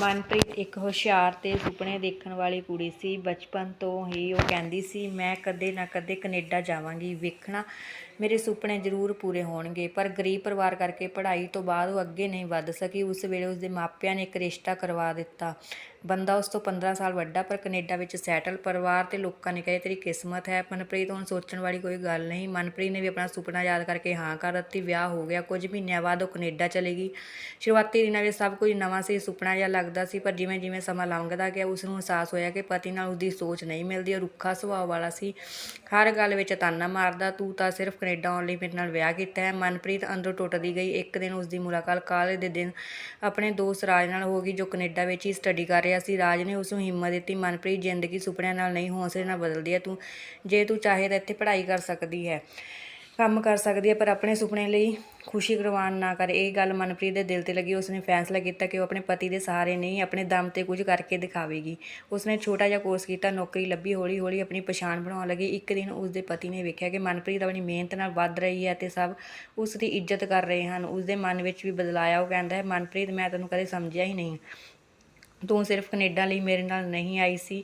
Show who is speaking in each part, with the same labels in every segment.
Speaker 1: ਮਨਪ੍ਰੀਤ ਇੱਕ ਹੁਸ਼ਿਆਰ ਤੇ ਸੁਪਨੇ ਦੇਖਣ ਵਾਲੀ ਕੁੜੀ ਸੀ। ਬਚਪਨ ਤੋਂ ਹੀ ਉਹ ਕਹਿੰਦੀ ਸੀ, ਮੈਂ ਕਦੇ ਨਾ ਕਦੇ ਕੈਨੇਡਾ ਜਾਵਾਂਗੀ, ਵੇਖਣਾ ਮੇਰੇ ਸੁਪਨੇ ਜ਼ਰੂਰ ਪੂਰੇ ਹੋਣਗੇ। ਪਰ ਗਰੀਬ ਪਰਿਵਾਰ ਕਰਕੇ ਪੜ੍ਹਾਈ ਤੋਂ ਬਾਅਦ ਉਹ ਅੱਗੇ ਨਹੀਂ ਵੱਧ ਸਕੀ। ਉਸ ਵੇਲੇ ਉਸਦੇ ਮਾਪਿਆਂ ਨੇ ਇੱਕ ਰਿਸ਼ਤਾ ਕਰਵਾ ਦਿੱਤਾ। ਬੰਦਾ ਉਸ ਤੋਂ 15 ਸਾਲ ਵੱਡਾ, ਪਰ ਕੈਨੇਡਾ ਵਿੱਚ ਸੈਟਲ ਪਰਿਵਾਰ ਤੇ ਲੋਕਾਂ ਨੇ ਕਹੇ ਤੇਰੀ ਕਿਸਮਤ ਹੈ। ਮਨਪ੍ਰੀਤ ਹੁਣ ਸੋਚਣ ਵਾਲੀ ਕੋਈ ਗੱਲ ਨਹੀਂ। ਮਨਪ੍ਰੀਤ ਨੇ ਵੀ ਆਪਣਾ ਸੁਪਨਾ ਯਾਦ ਕਰਕੇ, ਹਾਂ ਕਰ ਦਿੱਤੀ ਵਿਆਹ ਹੋ ਗਿਆ। ਕੁਝ ਮਹੀਨਿਆਂ ਬਾਅਦ ਉਹ ਕੈਨੇਡਾ ਚਲੇ ਗਈ। ਸ਼ੁਰੂਆਤੀ ਦਿਨਾਂ ਵਿੱਚ ਸਭ ਕੁਝ ਨਵਾਂ ਸੀ। ਸੁਪਨਾ ਜਿਹਾ ਲੱਗਦਾ ਸੀ, ਪਰ ਜਿਵੇਂ ਜਿਵੇਂ ਸਮਾਂ ਲੰਘਦਾ ਗਿਆ ਉਸ ਨੂੰ ਅਹਿਸਾਸ ਹੋਇਆ ਕਿ ਪਤੀ ਨਾਲ ਉਸਦੀ ਸੋਚ ਨਹੀਂ ਮਿਲਦੀ ਉਹ ਰੁੱਖਾ ਸੁਭਾਅ ਵਾਲਾ ਸੀ। ਹਰ ਗੱਲ ਵਿੱਚ ਤਾਨਾ ਮਾਰਦਾ, ਤੂੰ ਤਾਂ ਸਿਰਫ ਕੈਨੇਡਾ ਆਉਣ ਲਈ ਮੇਰੇ ਨਾਲ ਵਿਆਹ ਕੀਤਾ ਹੈ। ਮਨਪ੍ਰੀਤ ਅੰਦਰੋਂ ਟੁੱਟਦੀ ਗਈ। ਇੱਕ ਦਿਨ ਉਸਦੀ ਮੁਲਾਕਾਤ ਕਾਲਜ ਦੇ ਦਿਨ ਆਪਣੇ ਦੋਸਤ ਰਾਜ ਨਾਲ ਹੋ ਗਈ, ਜੋ ਕੈਨੇਡਾ ਵਿੱਚ ਹੀ ਸਟੱਡੀ ਕਰ ਰਿਹਾ ਸੀ। ਰਾਜ ਨੇ ਉਸ ਨੂੰ ਹਿੰਮਤ ਦਿੱਤੀ, ਮਨਪ੍ਰੀਤ, ਜ਼ਿੰਦਗੀ ਸੁਪਨਿਆਂ ਨਾਲ ਨਹੀਂ, ਹੌਸਲੇ ਨਾਲ ਬਦਲਦੀ ਹੈ ਤੂੰ। ਜੇ ਤੂੰ ਚਾਹੇ ਤਾਂ ਇੱਥੇ ਪੜ੍ਹਾਈ ਕਰ ਸਕਦੀ ਹੈ। ਕੰਮ ਕਰ ਸਕਦੀ ਹੈ, ਪਰ ਆਪਣੇ ਸੁਪਨੇ ਲਈ ਖੁਸ਼ੀ ਕੁਰਬਾਨ ਨਾ ਕਰੇ। ਇਹ ਗੱਲ ਮਨਪ੍ਰੀਤ ਦੇ ਦਿਲ ਤੇ ਲੱਗੀ। ਉਸਨੇ ਫੈਸਲਾ ਕੀਤਾ ਕਿ ਉਹ ਆਪਣੇ ਪਤੀ ਦੇ ਸਹਾਰੇ ਨਹੀਂ, ਆਪਣੇ ਦਮ ਤੇ ਕੁਝ ਕਰਕੇ ਦਿਖਾਵੇਗੀ। ਉਸਨੇ ਛੋਟਾ ਜਿਹਾ ਕੋਰਸ ਕੀਤਾ, ਨੌਕਰੀ ਲੱਭੀ ਹੌਲੀ ਹੌਲੀ ਆਪਣੀ ਪਛਾਣ ਬਣਾਉਣ ਲੱਗੀ। ਇੱਕ ਦਿਨ ਉਸਦੇ ਪਤੀ ਨੇ ਵੇਖਿਆ ਕਿ ਮਨਪ੍ਰੀਤ ਆਪਣੀ ਮਿਹਨਤ ਨਾਲ ਵੱਧ ਰਹੀ ਹੈ ਤੇ ਸਭ ਉਸ ਦੀ ਇੱਜ਼ਤ ਕਰ ਰਹੇ ਹਨ। ਉਸਦੇ ਮਨ ਵਿੱਚ ਵੀ ਬਦਲਾਅ ਉਹ ਕਹਿੰਦਾ ਹੈ, ਮਨਪ੍ਰੀਤ, ਮੈਂ ਤੈਨੂੰ ਕਦੇ ਸਮਝਿਆ ਹੀ ਨਹੀਂ। ਤੂੰ ਸਿਰਫ ਕੈਨੇਡਾ ਲਈ ਮੇਰੇ ਨਾਲ ਨਹੀਂ ਆਈ ਸੀ।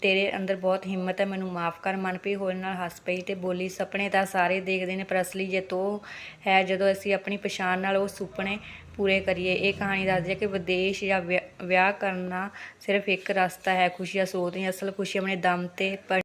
Speaker 1: ਤੇਰੇ ਅੰਦਰ ਬਹੁਤ ਹਿੰਮਤ ਹੈ, ਮੈਨੂੰ ਮਾਫ ਕਰ। ਮਨਪ੍ਰੀਤ ਹੋਲ ਨਾਲ ਹੱਸ ਪਈ ਤੇ ਬੋਲੀ, ਸੁਪਨੇ ਤਾਂ ਸਾਰੇ ਦੇਖਦੇ ਨੇ, ਪਰ ਅਸਲੀ ਜੇ ਤੋ ਹੈ, ਜਦੋਂ ਅਸੀਂ ਆਪਣੀ ਪਛਾਣ ਨਾਲ ਉਹ ਸੁਪਨੇ ਪੂਰੇ ਕਰੀਏ। ਇਹ ਕਹਾਣੀ ਦੱਸਦੀ ਹੈ ਕਿ ਵਿਦੇਸ਼ ਜਾਂ ਵਿਆਹ ਵਿਆਹ ਕਰਨਾ ਸਿਰਫ ਇੱਕ ਰਸਤਾ ਹੈ, ਖੁਸ਼ੀਆਂ ਸੋਚਦੀਆਂ ਅਸਲ ਖੁਸ਼ੀ ਆਪਣੇ ਦਮ ਤੇ ਪ-